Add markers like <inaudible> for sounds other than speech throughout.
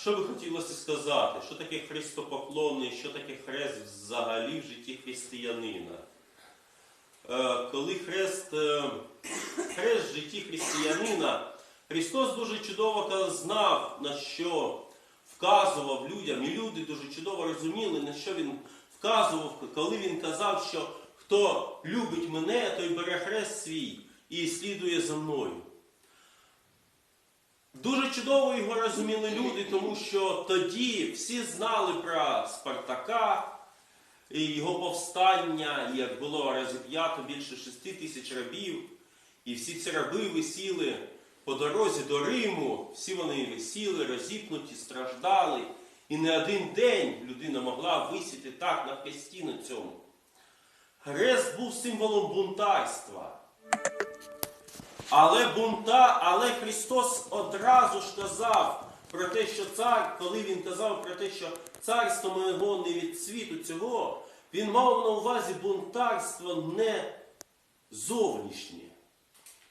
що би хотілося сказати? Що таке христопоклонний, що таке хрест взагалі в житті християнина? Е, Коли хрест, е, хрест в житті християнина, Христос дуже чудово знав, на що вказував людям, і люди дуже чудово розуміли, на що він вказував, коли він казав, що хто любить мене, той бере хрест свій і слідує за мною. Дуже чудово його розуміли люди, тому що тоді всі знали про Спартака, і його повстання, як було розіп'ято більше шести тисяч рабів, і всі ці раби висіли по дорозі до Риму, всі вони висіли, розіпнуті, страждали. І не один день людина могла висіти так на на цьому. Хрест був символом бунтарства. Але бунта, але Христос одразу ж казав про те, що цар, коли він казав про те, що царство моєго не від світу цього, він мав на увазі бунтарство не зовнішнє,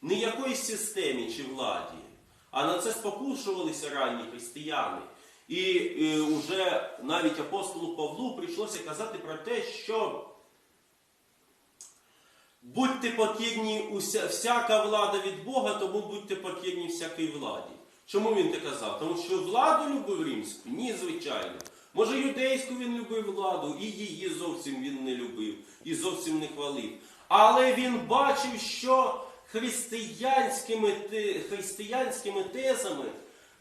не якоїсь системі чи владі. А на це спокушувалися ранні християни. І, і уже навіть апостолу Павлу прийшлося казати про те, що Будьте покірні всяка влада від Бога, тому будьте покірні всякій владі. Чому він це казав? Тому що владу любив римську? Ні, звичайно. Може, юдейську він любив владу, і її зовсім він не любив, і зовсім не хвалив. Але він бачив, що християнськими, християнськими тезами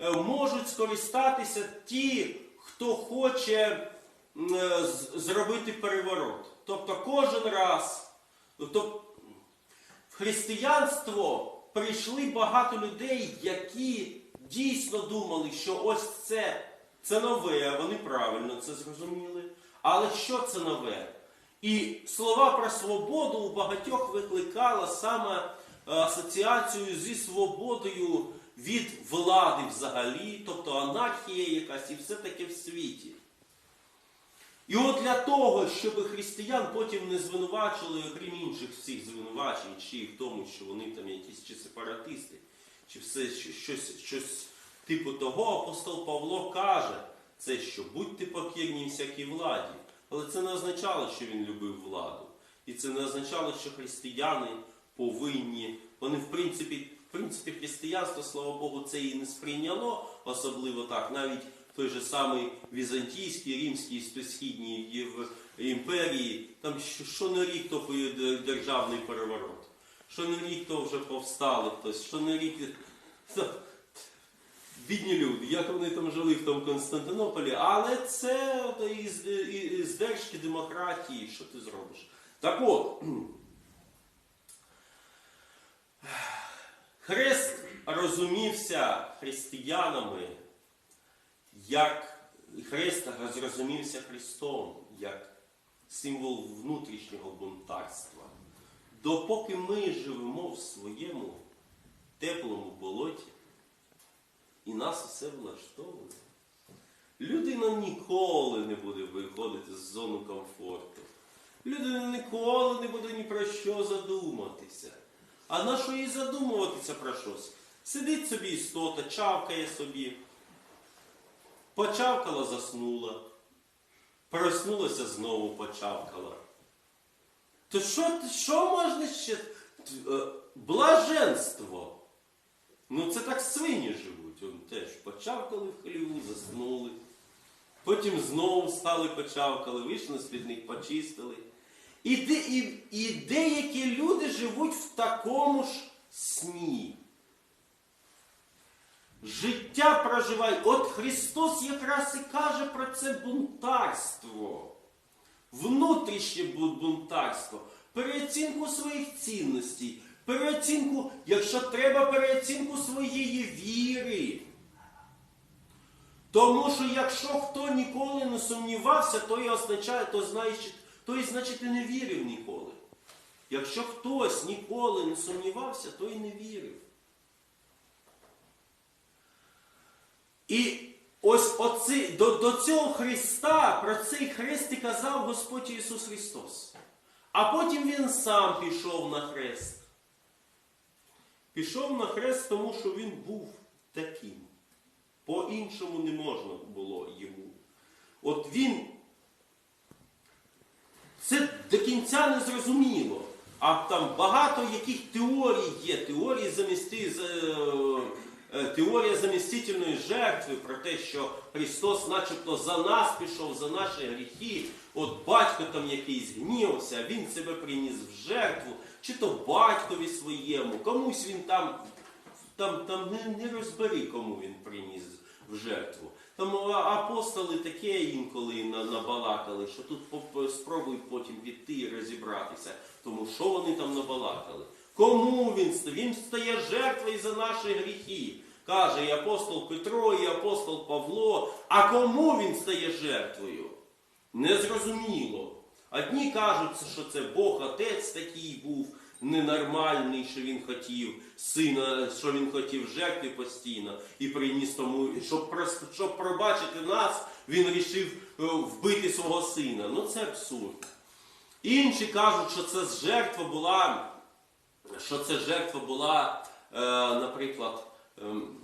е, можуть скористатися ті, хто хоче е, зробити переворот. Тобто кожен раз. Тобто в християнство прийшли багато людей, які дійсно думали, що ось це, це нове, вони правильно це зрозуміли. Але що це нове? І слова про свободу у багатьох викликала саме е, асоціацію зі свободою від влади взагалі, тобто анархія якась і все таке в світі. І от для того, щоб християн потім не звинувачили, окрім інших всіх звинувачень, чи в тому, що вони там якісь чи сепаратисти, чи все що- щось, щось типу того, апостол Павло каже, це що будьте покірні всякій владі. Але це не означало, що він любив владу. І це не означало, що християни повинні. Вони, в принципі, в принципі, християнство, слава Богу, це і не сприйняло особливо так. Навіть той же самий Візантійський, Римський, східній імперії, там що, не рік, то державний переворот. Що не рік, то вже повстали хтось, що не рік. Бідні люди, як вони там жили в тому Константинополі, але це із, із, демократії, що ти зробиш. Так от, хрест розумівся християнами, як хрест зрозумівся Христом, як символ внутрішнього бунтарства. Допоки ми живемо в своєму теплому болоті, і нас усе влаштовує. Людина ніколи не буде виходити з зони комфорту. Людина ніколи не буде ні про що задуматися. А на що їй задумуватися про щось? Сидить собі істота, чавкає собі. Почавкала, заснула. Проснулася знову почавкала. То що, що можна ще? Е, Блаженство. Ну це так свині живуть. Он теж почавкали в хліву, заснули. Потім знову стали почавкали, вийшли з-під них, почистили. І, де, і, і деякі люди живуть в такому ж сні. Життя проживає. От Христос якраз і каже про це бунтарство. Внутрішнє бунтарство, переоцінку своїх цінностей, переоцінку, якщо треба, переоцінку своєї віри. Тому що якщо хто ніколи не сумнівався, то і означає, то значить, то і значить і не вірив ніколи. Якщо хтось ніколи не сумнівався, то і не вірив. І ось оці, до, до цього Христа, про цей хрест і казав Господь Ісус Христос. А потім Він сам пішов на хрест. Пішов на хрест, тому що Він був таким. По-іншому не можна було йому. От він це до кінця не зрозуміло. А там багато яких теорій є. Теорії замісти, е, теорія замістительної жертви про те, що Христос начебто за нас пішов, за наші гріхи. От батько там якийсь гнівався, він себе приніс в жертву, чи то батькові своєму, комусь він там там, там не, не розбери, кому він приніс в жертву. Там апостоли таке інколи набалакали, що тут спробуй потім піти і розібратися, тому що вони там набалакали. Кому він стає? Він стає жертвою за наші гріхи. Каже і апостол Петро, і апостол Павло. А кому він стає жертвою? Незрозуміло. Одні кажуть, що це Бог Отець такий був ненормальний, що він хотів сина, що він хотів жертви постійно і приніс тому, щоб, щоб пробачити нас, він рішив е, вбити свого сина. Ну це абсурд. Інші кажуть, що це жертва була, що це жертва була, е, наприклад, ем,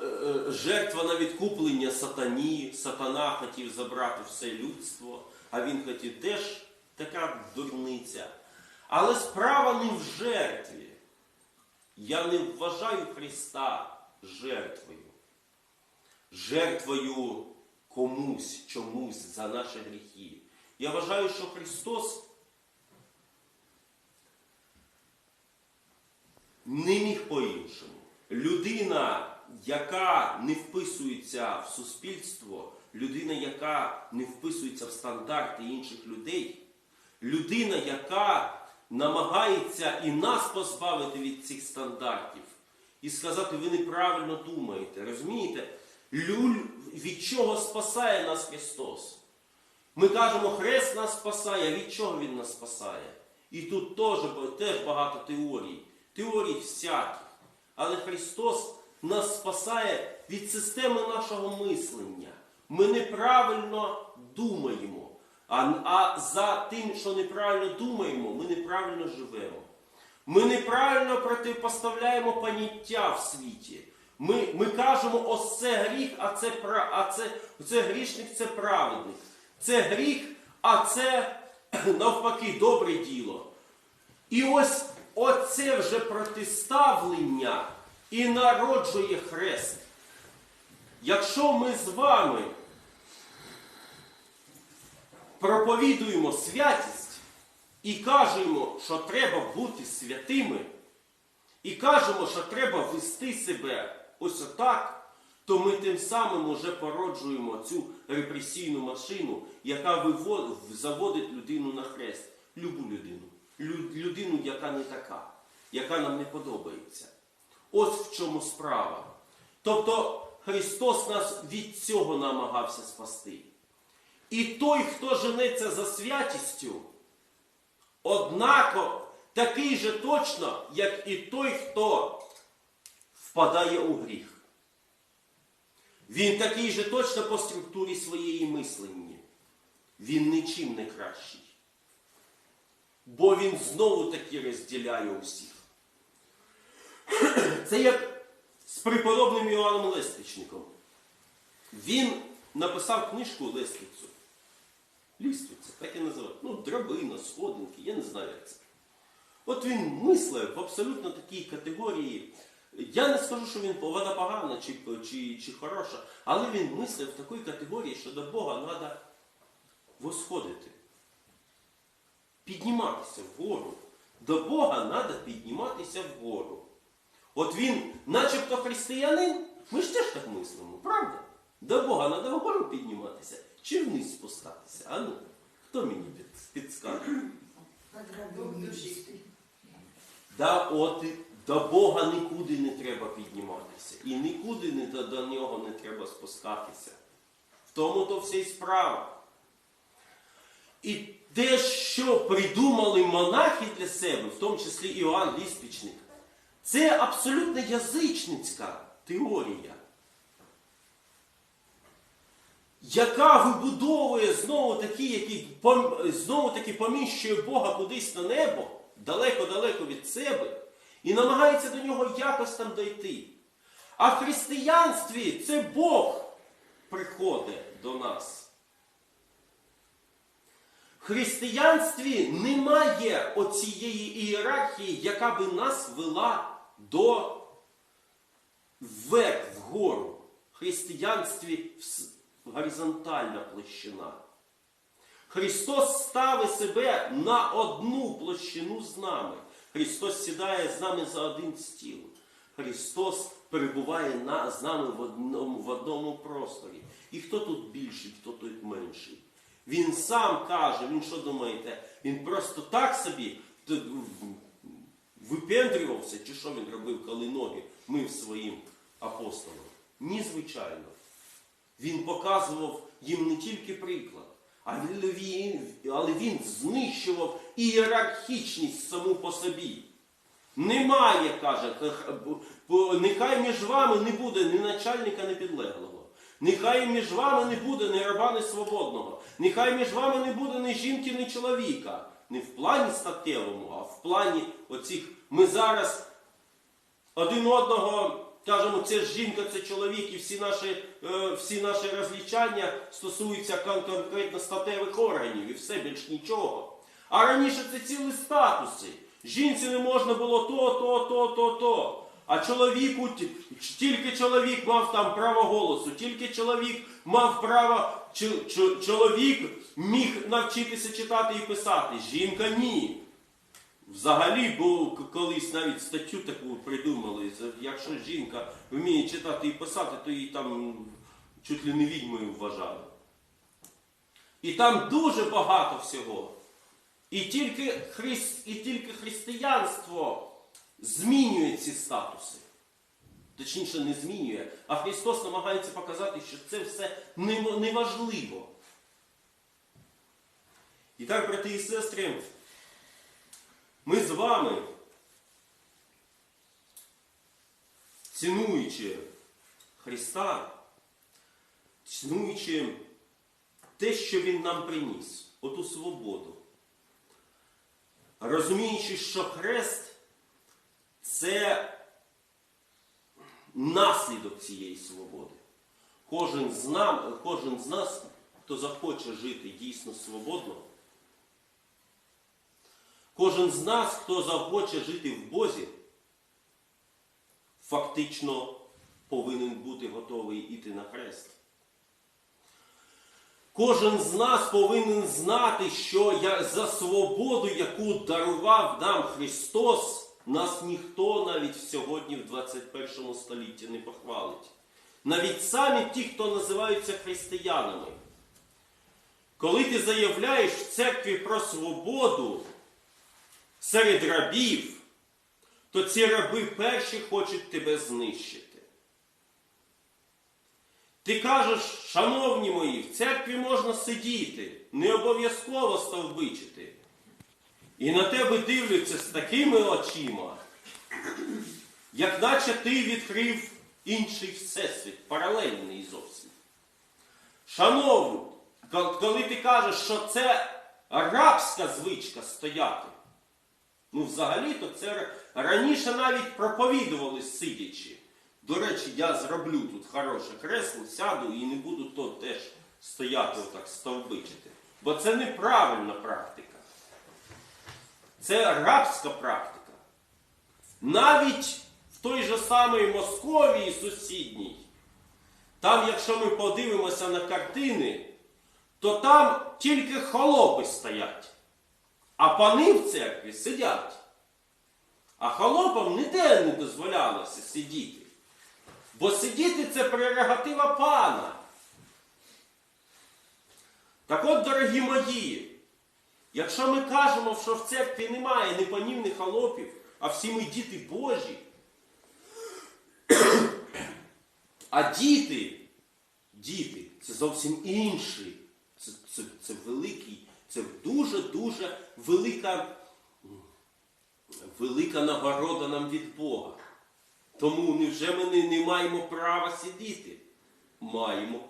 е, е, жертва на відкуплення сатані. Сатана хотів забрати все людство, а він хотів теж така дурниця. Але справа не в жертві. Я не вважаю Христа жертвою. Жертвою комусь, чомусь за наші гріхи. Я вважаю, що Христос не міг по-іншому. Людина, яка не вписується в суспільство, людина, яка не вписується в стандарти інших людей, людина, яка намагається і нас позбавити від цих стандартів, і сказати, ви неправильно думаєте. Розумієте? Люль, від чого спасає нас Христос? Ми кажемо, хрест нас спасає, від чого Він нас спасає? І тут теж, багато теорій. Теорій всяких. Але Христос нас спасає від системи нашого мислення. Ми неправильно думаємо. А, а за тим, що неправильно думаємо, ми неправильно живемо. Ми неправильно протипоставляємо поняття в світі. Ми, ми кажемо, ось це гріх, а це, а це, це грішник, це праведник. Це гріх, а це <clears throat> навпаки добре діло. І ось оце вже протиставлення і народжує хрест. Якщо ми з вами проповідуємо святість і кажемо, що треба бути святими, і кажемо, що треба вести себе ось отак, то ми тим самим уже породжуємо цю репресійну машину, яка заводить людину на хрест. Любу людину. Лю- Людину, яка не така, яка нам не подобається. Ось в чому справа. Тобто Христос нас від цього намагався спасти. І той, хто женеться за святістю, однако такий же точно, як і той, хто впадає у гріх. Він такий же точно по структурі своєї мислення. Він нічим не кращий. Бо він знову таки розділяє усіх. Це як з преподобним Іоанном Лестичником. Він написав книжку Лестицю. Ліствиця, так і називають. Ну, драбина, сходинки, я не знаю, як це. От він мислив в абсолютно такій категорії. Я не скажу, що він вона погана чи, чи, чи хороша, але він мислив в такій категорії, що до Бога треба восходити. Підніматися вгору. До Бога треба підніматися вгору. От він, начебто християнин, ми ж теж так мислимо, правда? До Бога треба вгору підніматися чи вниз спускатися? А ну, хто мені під- підскаже? Да, от до Бога нікуди не треба підніматися. І нікуди не до, до нього не треба спускатися. В тому то вся й справа. І те, що придумали монахи для себе, в тому числі Іоанн Ліспічник, це абсолютно язичницька теорія, яка вибудовує знову таки, який знову таки поміщує Бога кудись на небо, далеко-далеко від себе, і намагається до нього якось там дойти. А в християнстві це Бог приходить до нас. Християнстві немає оцієї ієрархії, яка би нас вела до вверх, вгору. В християнстві горизонтальна площина. Христос ставить себе на одну площину з нами. Христос сідає з нами за один стіл. Христос перебуває на, з нами в одному, в одному просторі. І хто тут більший, хто тут менший. Він сам каже, він що думаєте, він просто так собі випендрювався, чи що він робив, коли ноги мив своїм апостолам? Ні, звичайно. Він показував їм не тільки приклад, але він знищував ієрархічність саму по собі. Немає, каже, нехай між вами не буде ні начальника, ні підлеглого. Нехай між вами не буде ні раба, ні свободного. Нехай між вами не буде ні жінки, ні чоловіка. Не в плані статевому, а в плані оцих. Ми зараз один одного кажемо, це жінка, це чоловік, і всі наші, е, всі наші розлічання стосуються конкретно статевих органів і все більш нічого. А раніше це цілі статуси. Жінці не можна було то, то, то, то, то. А чоловіку тільки чоловік мав там право голосу, тільки чоловік мав право, чоловік міг навчитися читати і писати. Жінка ні. Взагалі, бо колись навіть статтю таку придумали. Якщо жінка вміє читати і писати, то її там чуть ли не відьмою вважали. І там дуже багато всього. І тільки, хрис... і тільки християнство змінює ці статуси. Точніше, не змінює, а Христос намагається показати, що це все неважливо. І так, брати і сестри, ми з вами, цінуючи Христа, цінуючи те, що Він нам приніс, оту свободу, розуміючи, що хрест це наслідок цієї свободи. Кожен з, нам, кожен з нас, хто захоче жити дійсно свободно, Кожен з нас, хто захоче жити в Бозі, фактично повинен бути готовий іти на хрест. Кожен з нас повинен знати, що я- за свободу, яку дарував нам Христос, нас ніхто навіть сьогодні в 21 столітті не похвалить. Навіть самі ті, хто називаються християнами. Коли ти заявляєш в церкві про свободу, серед рабів, то ці раби перші хочуть тебе знищити. Ти кажеш, шановні мої, в церкві можна сидіти, не обов'язково стовбичити. І на тебе дивляться з такими очима, як наче ти відкрив інший всесвіт, паралельний зовсім. Шановні, коли ти кажеш, що це рабська звичка стояти, Ну, взагалі-то це раніше навіть проповідували сидячи. До речі, я зроблю тут хороше кресло, сяду і не буду то теж стояти отак стовбичити. Бо це неправильна практика. Це рабська практика. Навіть в той же самій Московії сусідній, там, якщо ми подивимося на картини, то там тільки холопи стоять. А пани в церкві сидять. А холопам ніде не дозволялося сидіти. Бо сидіти це прерогатива пана. Так от, дорогі мої, якщо ми кажемо, що в церкві немає ні панів, ні холопів, а всі ми діти Божі, а діти, діти, це зовсім інший. Це, це, це великий, це дуже-дуже велика, велика нагорода нам від Бога. Тому невже ми не, не маємо права сидіти? Маємо.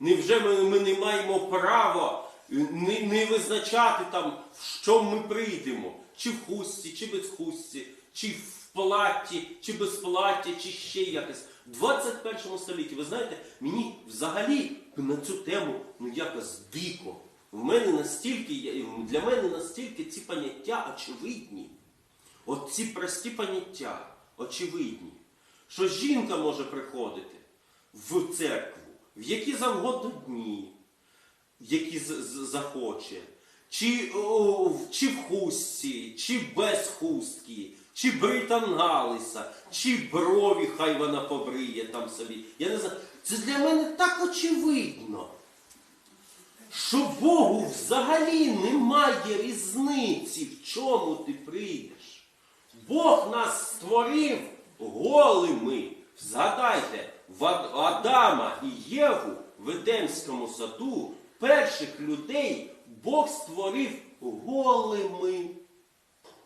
Невже ми, ми не маємо права не, не визначати там, в що ми прийдемо? Чи в хустці, чи без хустці, чи в платті, чи без плаття, чи ще якось. В 21 столітті, ви знаєте, мені взагалі на цю тему ну якось дико. В мене настільки, для мене настільки ці поняття очевидні. От ці прості поняття очевидні, що жінка може приходити в церкву в які завгодно дні, які захоче, чи, о, чи в хустці, чи без хустки, чи брита налиса, чи брові хай вона побриє там собі. Я не знаю. Це для мене так очевидно що Богу взагалі немає різниці, в чому ти прийдеш. Бог нас створив голими. Згадайте, в Адама і Єву в Едемському саду перших людей Бог створив голими.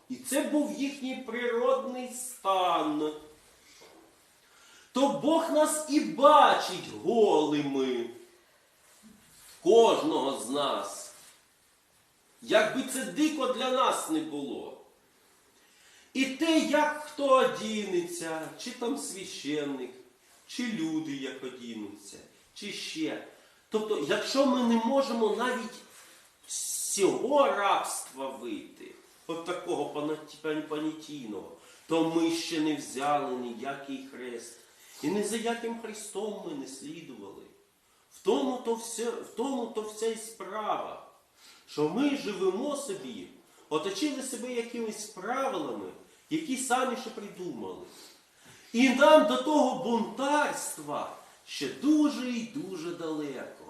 І це був їхній природний стан. То Бог нас і бачить голими кожного з нас. Якби це дико для нас не було. І те, як хто одінеться, чи там священник, чи люди як одінуться, чи ще. Тобто, якщо ми не можемо навіть з цього рабства вийти, от такого понятійного, то ми ще не взяли ніякий хрест. І ні за яким хрестом ми не слідували. В тому то все, в тому то вся і справа, що ми живемо собі, оточили себе якимись правилами, які самі ще придумали. І нам до того бунтарства ще дуже і дуже далеко.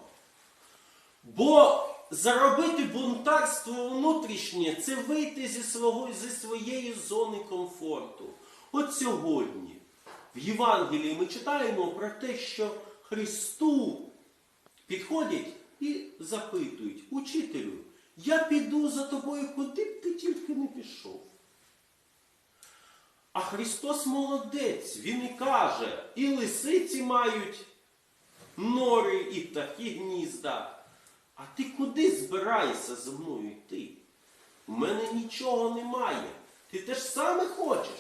Бо заробити бунтарство внутрішнє це вийти зі, свого, зі своєї зони комфорту. От сьогодні в Євангелії ми читаємо про те, що Христу підходять і запитують, учителю, я піду за тобою, куди б ти тільки не пішов. А Христос молодець, Він і каже, і лисиці мають нори, і птахи гнізда. А ти куди збираєшся за мною йти? У мене нічого немає. Ти те ж саме хочеш.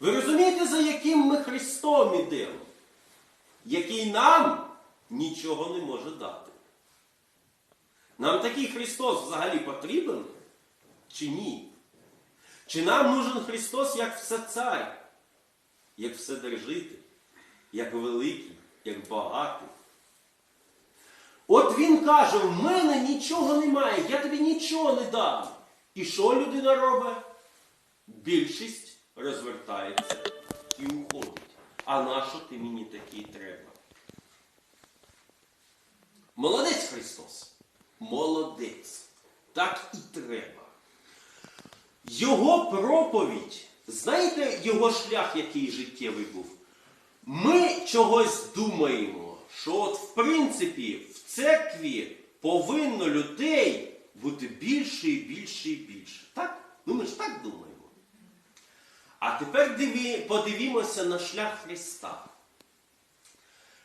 Ви розумієте, за яким ми Христом ідемо? Який нам нічого не може дати. Нам такий Христос взагалі потрібен чи ні? Чи нам нужен Христос як все цар, як вседержитель, як великий, як багатий? От він каже, в мене нічого немає, я тобі нічого не дам. І що людина робить? Більшість розвертається і уходить. А нащо ти мені такий треба? Молодець Христос. Молодець. Так і треба. Його проповідь, знаєте його шлях, який життєвий був? Ми чогось думаємо, що от в принципі в церкві повинно людей бути більше і більше і більше. Так? Ну ми ж так думаємо. А тепер диві, подивімося на шлях Христа.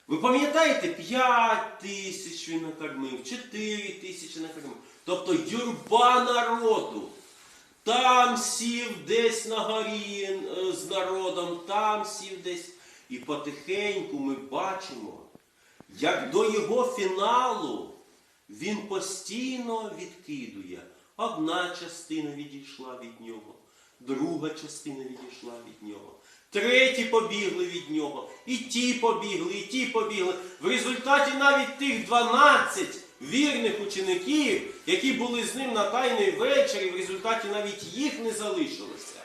Ви пам'ятаєте, 5 тисяч він накормив, 4 тисячі накормив. Тобто юрба народу. Там сів десь на горі е, з народом, там сів десь. І потихеньку ми бачимо, як до його фіналу він постійно відкидує. Одна частина відійшла від нього, друга частина відійшла від нього. Треті побігли від нього, і ті побігли, і ті побігли. В результаті навіть тих 12 вірних учеників, які були з ним на тайний вечері, в результаті навіть їх не залишилося.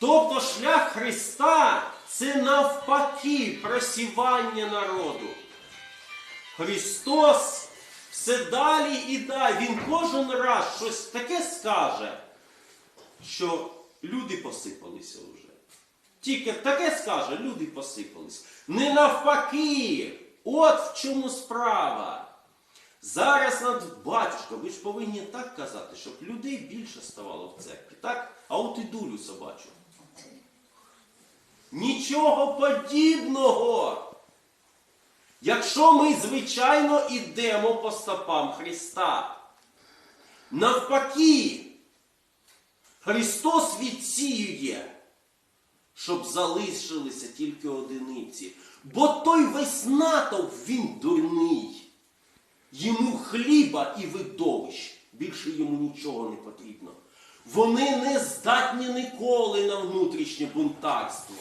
Тобто шлях Христа це навпаки просівання народу. Христос все далі і далі. Він кожен раз щось таке скаже, що люди посипалися вже. Тільки таке скаже, люди посипались. Не навпаки. От в чому справа. Зараз над батюшка, ви ж повинні так казати, щоб людей більше ставало в церкві. Так? А от і дулю собачу. Нічого подібного. Якщо ми, звичайно, ідемо по стопам Христа. Навпаки, Христос відсіює, щоб залишилися тільки одиниці. Бо той весь натовп, він дурний. Йому хліба і видовищ. Більше йому нічого не потрібно. Вони не здатні ніколи на внутрішнє бунтарство.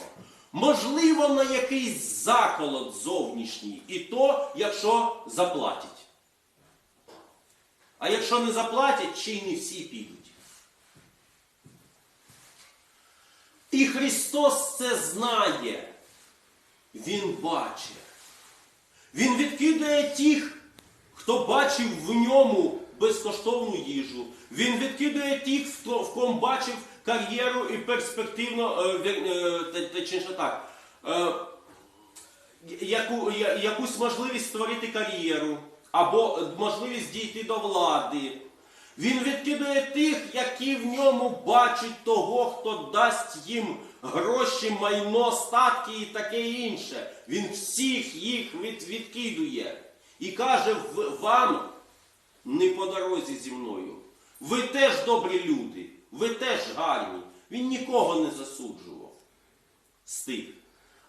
Можливо, на якийсь заколот зовнішній. І то, якщо заплатять. А якщо не заплатять, й не всі підуть. І Христос це знає. Він бачить. Він відкидає тих, хто бачив в ньому безкоштовну їжу. Він відкидає тих, в ком бачив кар'єру і перспективно, е, е, точніше так, е, яку, якусь можливість створити кар'єру або можливість дійти до влади. Він відкидає тих, які в ньому бачать того, хто дасть їм гроші, майно, статки і таке інше. Він всіх їх від, відкидує і каже вам не по дорозі зі мною. Ви теж добрі люди, ви теж гарні. Він нікого не засуджував з тих.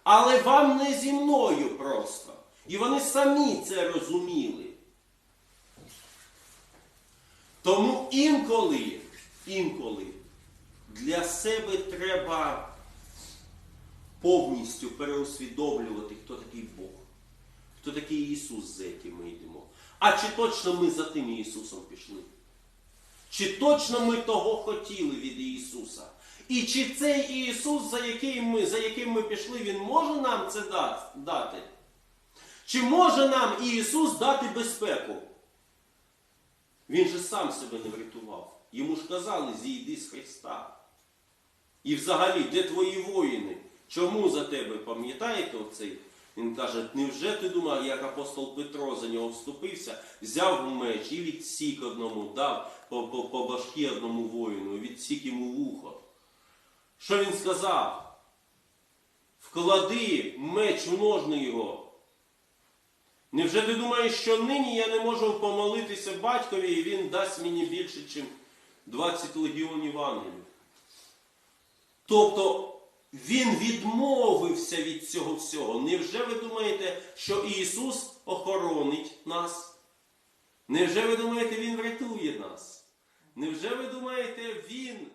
Але вам не зі мною просто. І вони самі це розуміли. Тому інколи, інколи для себе треба повністю переусвідомлювати, хто такий Бог, хто такий Ісус, за яким ми йдемо. А чи точно ми за тим Ісусом пішли? Чи точно ми того хотіли від Ісуса? І чи цей Ісус, за яким ми, за яким ми пішли, Він може нам це дати? Чи може нам Ісус дати безпеку? Він же сам себе не врятував. Йому ж казали, зійди з Христа. І взагалі, де твої воїни? Чому за тебе? Пам'ятаєте оцей? Він каже, невже ти думав, як апостол Петро за нього вступився, взяв меч і відсік одному, дав по, по, по башки одному воїну, відсік йому вухо. Що він сказав? Вклади меч у ножни його. Невже ти думаєш, що нині я не можу помолитися батькові, і він дасть мені більше, ніж 20 легіонів ангелів? Тобто він відмовився від цього всього. Невже ви думаєте, що Ісус охоронить нас? Невже ви думаєте, Він врятує нас? Невже ви думаєте, Він